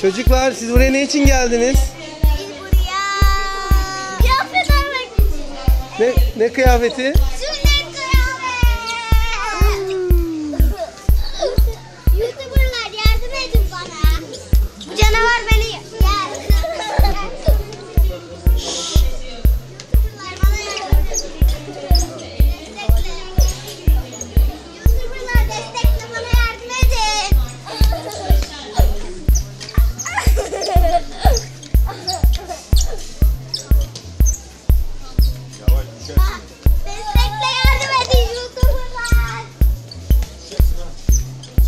Çocuklar siz buraya ne için geldiniz? Biz buraya kıyafet almak için. Ne, ne kıyafeti? Sünnet kıyafet. Youtuberlar yardım edin bana. Canavar beni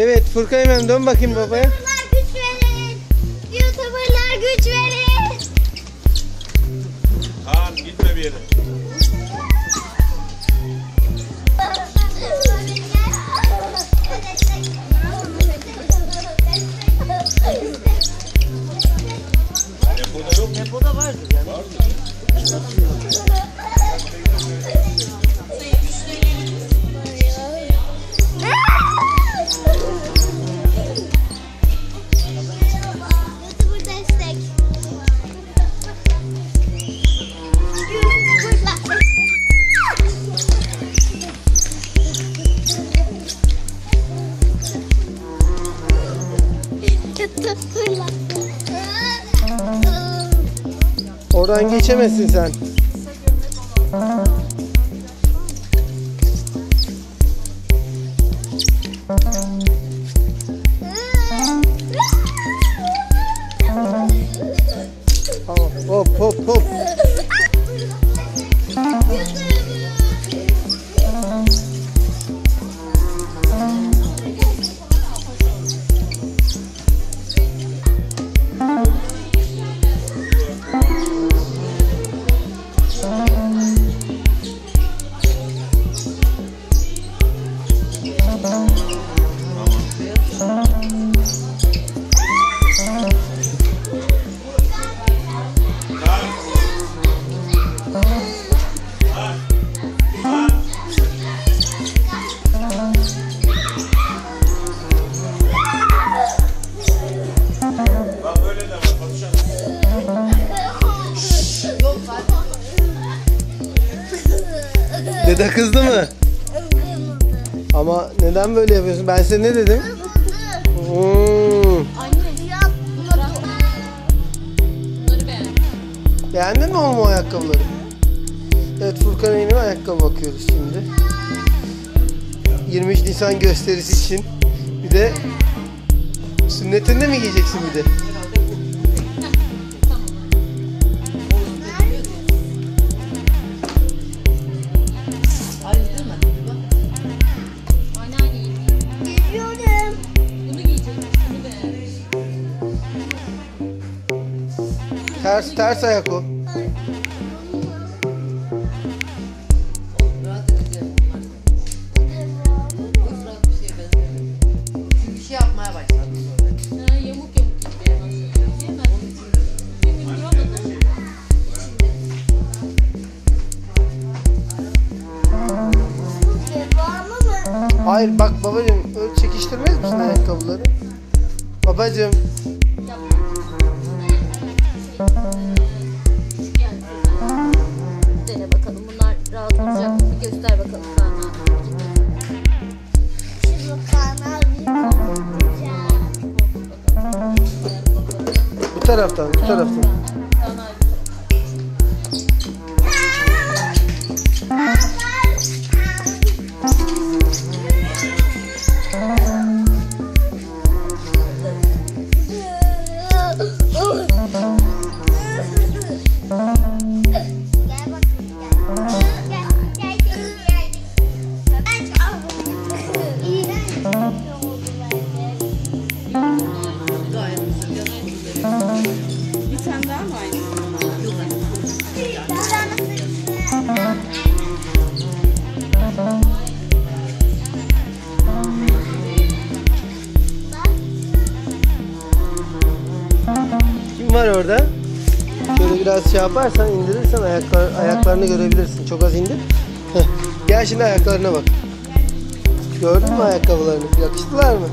Evet Furkan hemen dön bakayım babaya. YouTuber'lar güç verin. YouTuber'lar güç verin. Kaan gitme bir yere. Depoda yok depoda vardır yani. YouTuber Oradan geçemezsin sen. Tamam. Hop hop hop. Dede kızdı mı? Ama neden böyle yapıyorsun? Ben size ne dedim? Hmm. Beğendin mi oğlum o ayakkabıları? Evet Furkan'a yeni ayakkabı bakıyoruz şimdi. 23 Nisan gösterisi için. Bir de sünnetinde mi giyeceksin bir de? Gün duramadım. Devamı mı? Hayır bak babacığım öyle çekiştirmez misin ayakkabıları? Babacığım Dene bakalım bunlar rahat olacak mı? Göster bakalım bu taraftan bu taraftan. Orada. Şöyle biraz şey yaparsan indirirsen ayaklar, ayaklarını görebilirsin. Çok az indir. Gel şimdi ayaklarına bak. Gördün mü ayakkabılarını? Yakıştılar mı?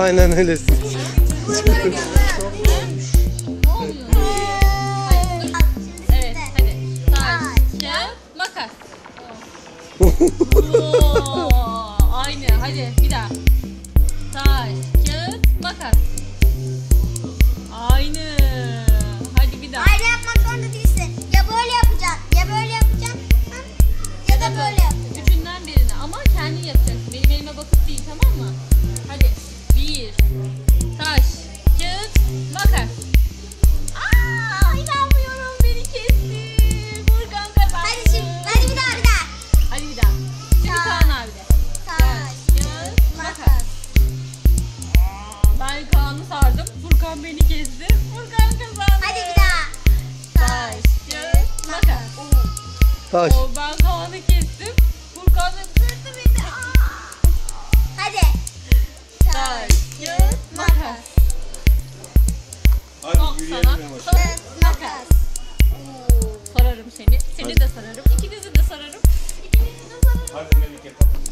Aynen öylesin. Evet hadi. Taş, kağıt, makas. Oo, aynı. Hadi bir daha. Taş, parmağını sardım. Furkan beni gezdi. Furkan kazandı. Hadi bir daha. Taş, kağıt, makas. Taş. Oo, ben Kaan'ı kestim. Furkan da kırdı beni. Aa! Hadi. Taş, kağıt, makas. Hadi yürüyelim sana. makas. Sararım seni. Seni Hadi. de sararım. İkinizi de sararım. İkinizi de sararım. Hadi Melike kapatın.